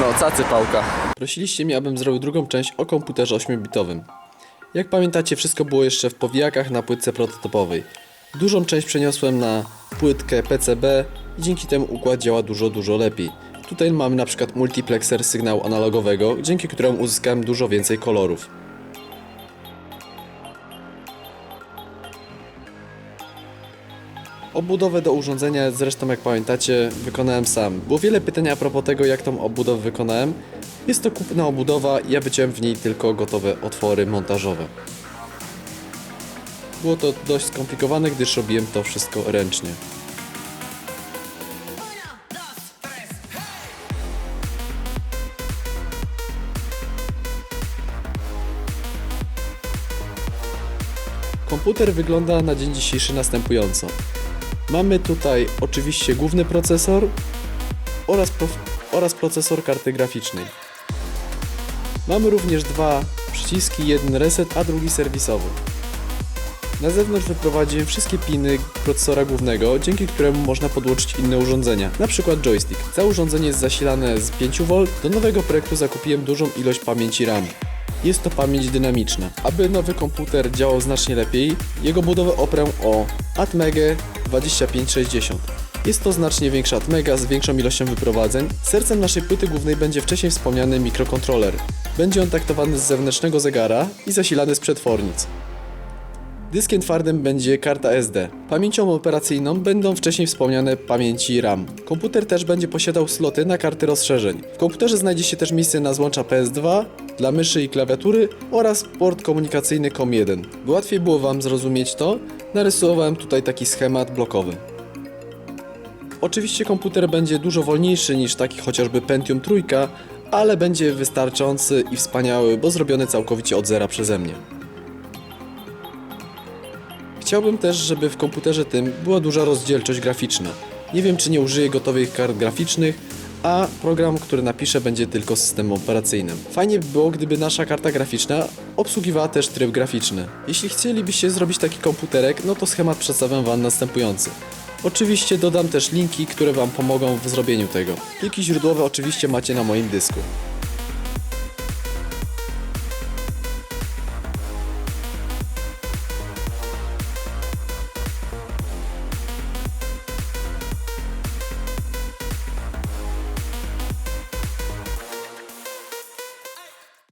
O, cacy pałka. Prosiliście mnie, abym zrobił drugą część o komputerze 8-bitowym. Jak pamiętacie, wszystko było jeszcze w powijakach na płytce prototypowej. Dużą część przeniosłem na płytkę PCB i dzięki temu układ działa dużo, dużo lepiej. Tutaj mamy na przykład multiplexer sygnału analogowego, dzięki któremu uzyskałem dużo więcej kolorów. Obudowę do urządzenia zresztą jak pamiętacie wykonałem sam. Było wiele pytań a propos tego jak tą obudowę wykonałem. Jest to kupna obudowa ja wyciąłem w niej tylko gotowe otwory montażowe. Było to dość skomplikowane, gdyż robiłem to wszystko ręcznie. Komputer wygląda na dzień dzisiejszy następująco. Mamy tutaj oczywiście główny procesor oraz, oraz procesor karty graficznej. Mamy również dwa przyciski, jeden reset, a drugi serwisowy. Na zewnątrz wyprowadziłem wszystkie piny procesora głównego, dzięki któremu można podłączyć inne urządzenia, np. joystick. Całe urządzenie jest zasilane z 5V. Do nowego projektu zakupiłem dużą ilość pamięci RAM. Jest to pamięć dynamiczna. Aby nowy komputer działał znacznie lepiej, jego budowę oprę o Atmegę 2560. Jest to znacznie większa Atmega z większą ilością wyprowadzeń. Sercem naszej płyty głównej będzie wcześniej wspomniany mikrokontroler. Będzie on taktowany z zewnętrznego zegara i zasilany z przetwornic. Dyskiem twardym będzie karta SD. Pamięcią operacyjną będą wcześniej wspomniane pamięci RAM. Komputer też będzie posiadał sloty na karty rozszerzeń. W komputerze znajdzie się też miejsce na złącza PS2 dla myszy i klawiatury oraz port komunikacyjny COM1. By łatwiej było Wam zrozumieć to, narysowałem tutaj taki schemat blokowy. Oczywiście komputer będzie dużo wolniejszy niż taki chociażby Pentium trójka, ale będzie wystarczający i wspaniały, bo zrobiony całkowicie od zera przeze mnie. Chciałbym też, żeby w komputerze tym była duża rozdzielczość graficzna. Nie wiem, czy nie użyję gotowych kart graficznych, a program, który napiszę, będzie tylko systemem operacyjnym. Fajnie by było, gdyby nasza karta graficzna obsługiwała też tryb graficzny. Jeśli chcielibyście zrobić taki komputerek, no to schemat przedstawiam Wam następujący. Oczywiście dodam też linki, które Wam pomogą w zrobieniu tego. Pliki źródłowe oczywiście macie na moim dysku.